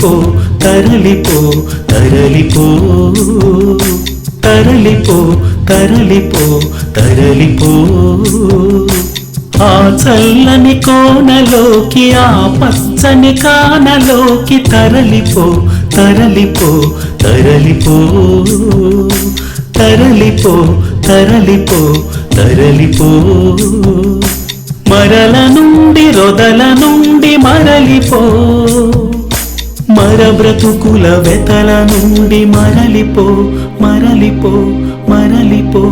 తరలిపో తరలిపో తరలిపో. తరలిపో తరలిపో తరలిపో. ఆ చల్లని కోనలోకి ఆ పచ్చని కానలోకి తరలిపో తరలిపో తరలిపో. తరలిపో తరలిపో తరలిపో. మరల నుండి రొదల నుండి మరలిపో. మర బ్రతుకుల వెతల నుండి మరలిపో మరలిపో మరలిపో.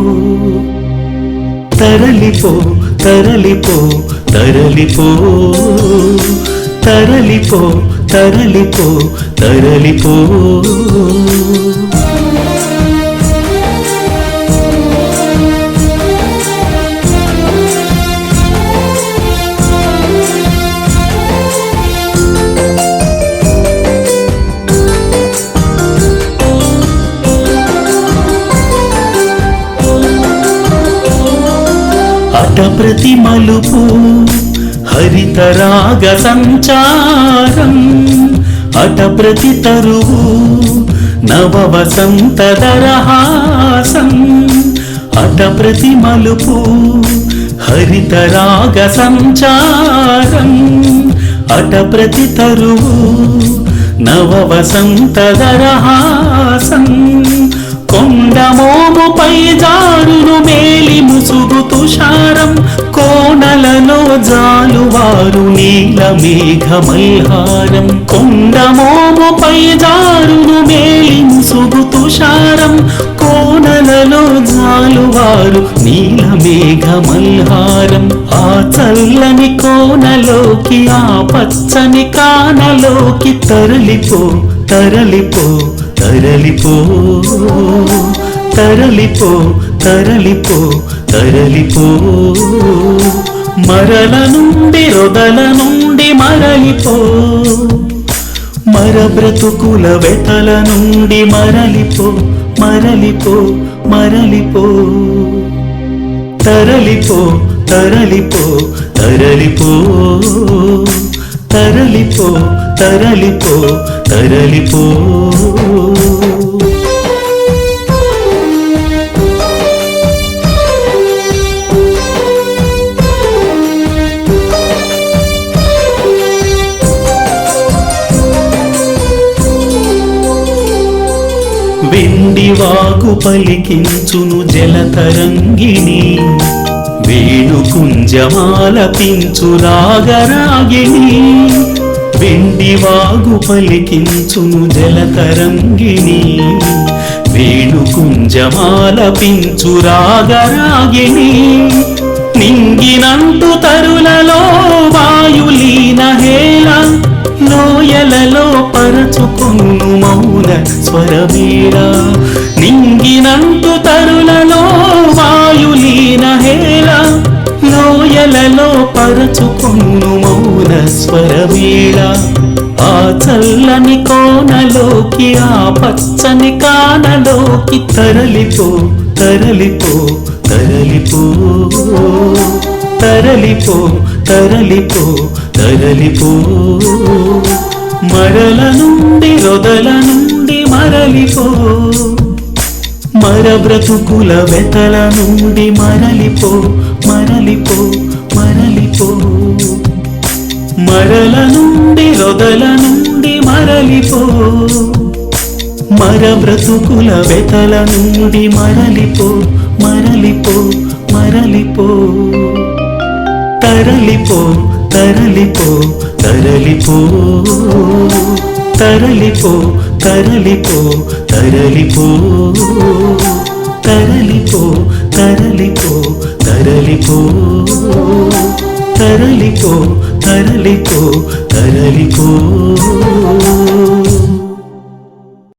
తరలిపో తరలిపో తరలిపో. తరలిపో తరలిపో తరలిపో. అట ప్రతి మలుపు హరితరాగ సంచారం అట ప్రతి తరువు నవ వసంత దరహాసం అట ప్రతి మలుపు హరితరాగ సంచారం అట ప్రతి తరువు నవ వసంత దరహాసం. నీల మేఘమల్హారం కొండమోముపై జారును మేలి తుషారం కోనలలో జాలువారు నీల మేఘమల్హారం ఆ చల్లని కోనలోకి ఆ పచ్చని కానలోకి తరలిపో తరలిపో తరలిపో తరలిపో తరలిపో తరలిపో. మరల నుండి రొదలను మరలిపో. మర బ్రతుకుల వెతల నుండి మరలిపో మరలిపో మరలిపో. తరలిపో తరలిపో తరలిపో. తరలిపో తరలిపో తరలిపో. వెండి వాకు పలికించును జలతరంగిణి. వేణుకుంజమాల పించు రాగరాగిణి. వెండి వాగు పలికించును జలతరంగిణి. వేణుకుంజమాల పించు రాగరాగిణి. మౌన స్వరమేళ నింగినంటు తరులలో వాయులీన హేళ లోయలలో పరచుకున్ను మౌన స్వరమేళ. ఆ చల్లని కోనలోకి ఆ పచ్చని కానలోకి తరలిపో తరలిపో తరలిపో. తరలిపో తరలిపో తరలిపో. మరల నుండి రొదల మరలిపో. మర బ్రతుకుల వెతల నుండి మరలిపో. మరలిపో మరలిపో. మరల నుండి రొదల నుండి మరలిపో. మర బ్రతుకుల వెతల నుండి మరలిపో. మరలిపో మరలిపో. తరలిపో తరలిపో తరలిపో. తరలిపో తరలిపో తరలిపో తరలిపో తరలిపో తరలిపో తరలిపో తరలిపో తరలిపో.